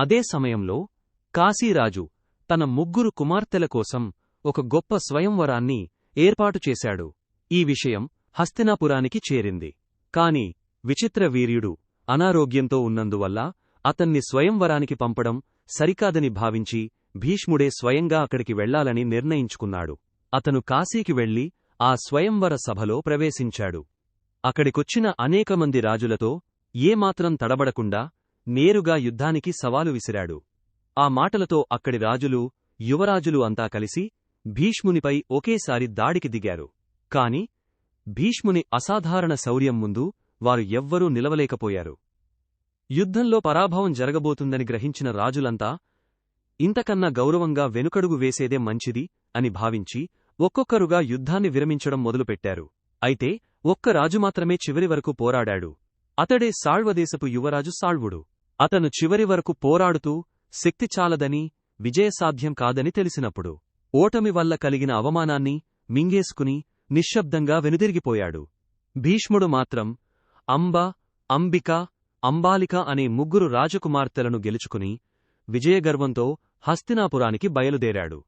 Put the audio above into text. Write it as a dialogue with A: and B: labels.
A: అదే సమయంలో కాశీరాజు తన ముగ్గురు కుమార్తెల కోసం ఒక గొప్ప స్వయంవరాన్ని ఏర్పాటు చేశాడు. ఈ విషయం హస్తినాపురానికి చేరింది. కాని విచిత్ర వీర్యుడు అనారోగ్యంతో ఉన్నందువల్ల అతన్ని స్వయంవరానికి పంపడం సరికాదని భావించి భీష్ముడే స్వయంగా అక్కడికి వెళ్ళాలని నిర్ణయించుకున్నాడు. అతను కాశీకి వెళ్ళి ఆ స్వయంవర సభలో ప్రవేశించాడు. అక్కడికొచ్చిన అనేకమంది రాజులతో ఏమాత్రం తడబడకుండా నేరుగా యుద్ధానికి సవాలు విసిరాడు. ఆ మాటలతో అక్కడి రాజులు యువరాజులు అంతా కలిసి భీష్మునిపై ఒకేసారి దాడికి దిగారు. కాని భీష్ముని అసాధారణ శౌర్యం ముందు వారు ఎవ్వరూ నిలవలేకపోయారు. యుద్ధంలో పరాభవం జరగబోతుందని గ్రహించిన రాజులంతా ఇంతకన్నా గౌరవంగా వెనుకడుగు వేసేదే మంచిది అని భావించి ఒక్కొక్కరుగా యుద్ధాన్ని విరమించడం మొదలుపెట్టారు. అయితే ఒక్క రాజు మాత్రమే చివరి వరకు పోరాడాడు. అతడే సాళ్వదేశపు యువరాజు సాళ్వుడు. అతను చివరి వరకు పోరాడుతూ శక్తి చాలదని విజయసాధ్యం కాదని తెలిసినప్పుడు ఓటమి వల్ల కలిగిన అవమానాన్ని మింగేసుకుని నిశ్శబ్దంగా వెనుదిరిగిపోయాడు. భీష్ముడు మాత్రం అంబ అంబిక అంబాలిక అనే ముగ్గురు రాజకుమార్తెలను గెలుచుకుని విజయగర్వంతో హస్తినాపురానికి బయలుదేరాడు.